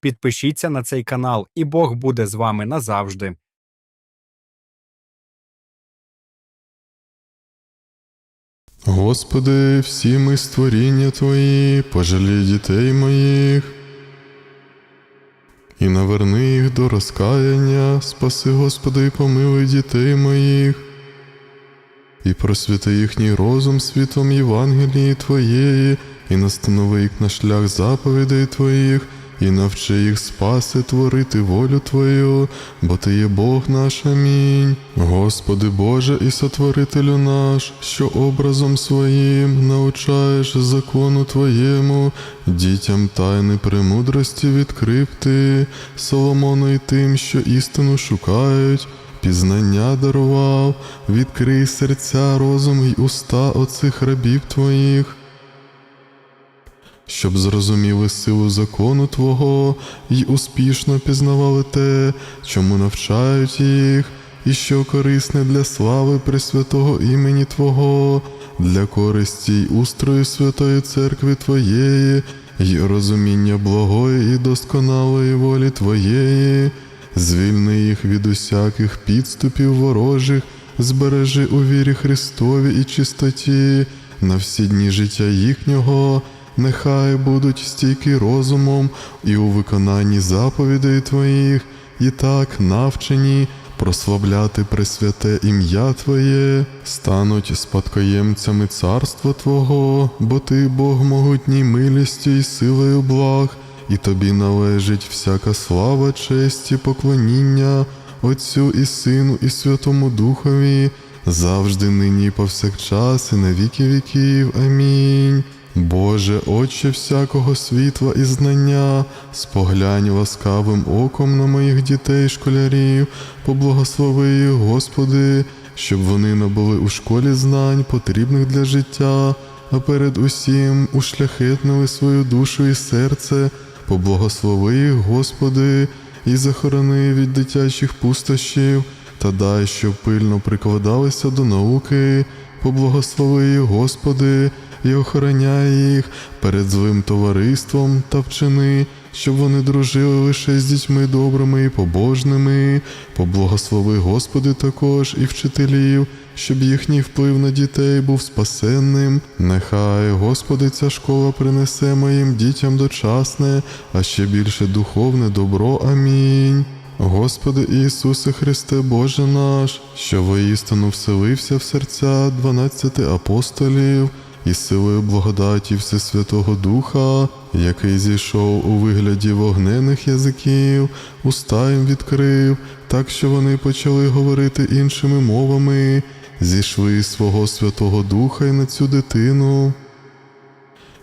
підпишіться на цей канал, і Бог буде з вами назавжди. Господи, всі ми створіння Твої, пожалій дітей моїх, і наверни їх до розкаяння, спаси, Господи, і помилуй дітей моїх, і просвіти їхній розум світом Євангелії Твоєї, і настанови їх на шлях заповідей Твоїх, і навчи їх спаси творити волю Твою, бо Ти є Бог наш. Амінь. Господи Боже і сотворителю наш, що образом своїм научаєш закону Твоєму, дітям тайни премудрості відкрив Ти, Соломону і тим, що істину шукають. Пізнання дарував, відкрий серця, розум й уста оцих рабів твоїх, щоб зрозуміли силу закону Твого й успішно пізнавали те, чому навчають їх, і що корисне для слави Пресвятого імені Твого, для користі й устрою Святої Церкви Твоєї, й розуміння благої і досконалої волі Твоєї, звільни їх від усяких підступів ворожих, збережи у вірі Христові і чистоті на всі дні життя їхнього. Нехай будуть стійкі розумом і у виконанні заповідей Твоїх, і так навчені прославляти пресвяте ім'я Твоє, стануть спадкоємцями царства Твого, бо Ти Бог могутній милістю і силою благ, і Тобі належить всяка слава, честь і поклоніння Отцю і Сину, і Святому Духові, завжди нині повсякчас, і на віки віків. Амінь. Боже, Отче всякого світла і знання, споглянь ласкавим оком на моїх дітей, школярів, поблагослови їх, Господи, щоб вони набули у школі знань, потрібних для життя, а перед усім ушляхетнили свою душу і серце, поблагослови їх, Господи, і захорони від дитячих пустощів, та дай, щоб пильно прикладалися до науки, поблагослови їх, Господи, і охороняй їх перед злим товариством та вчини, щоб вони дружили лише з дітьми добрими і побожними. Поблагослови, Господи, також і вчителів, щоб їхній вплив на дітей був спасенним. Нехай, Господи, ця школа принесе моїм дітям дочасне, а ще більше духовне добро. Амінь. Господи Ісусе Христе Боже наш, що воістину вселився в серця дванадцяти апостолів і силою благодаті Всесвятого Духа, який зійшов у вигляді вогнених язиків, уста їм відкрив, так що вони почали говорити іншими мовами, зійшли свого Святого Духа й на цю дитину.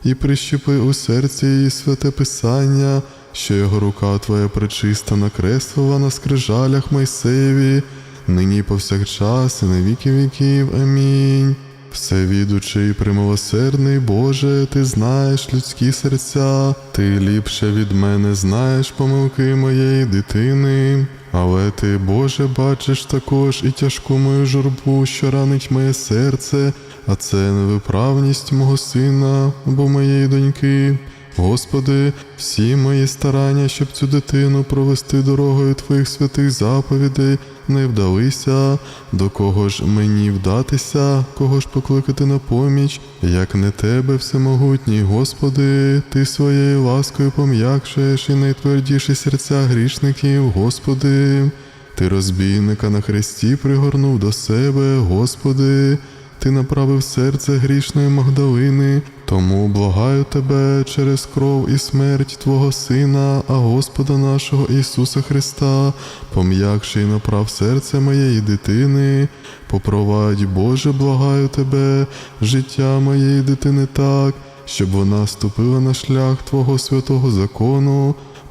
І прищепи у серці її святе Писання, що його рука твоя пречиста накреслила на скрижалях Мойсеєві, нині повсякчас і на віки віків. Амінь. Всевідучий і примилосердний Боже, ти знаєш людські серця, ти ліпше від мене знаєш помилки моєї дитини. Але ти, Боже, бачиш також і тяжку мою журбу, що ранить моє серце, а це невиправність мого сина або моєї доньки. Господи, всі мої старання, щоб цю дитину провести дорогою Твоїх святих заповідей, не вдалися, до кого ж мені вдатися, кого ж покликати на поміч, як не Тебе, всемогутній, Господи, Ти своєю ласкою пом'якшуєш і найтвердіші серця грішників, Господи, Ти розбійника на хресті пригорнув до себе, Господи. Ти направив серце грішної Магдалини, тому благаю тебе через кров і смерть Твого Сина, а Господа нашого Ісуса Христа, пом'якши й направ серце моєї дитини, попровадь, Боже, благаю тебе, життя моєї дитини так, щоб вона ступила на шлях Твого святого закону,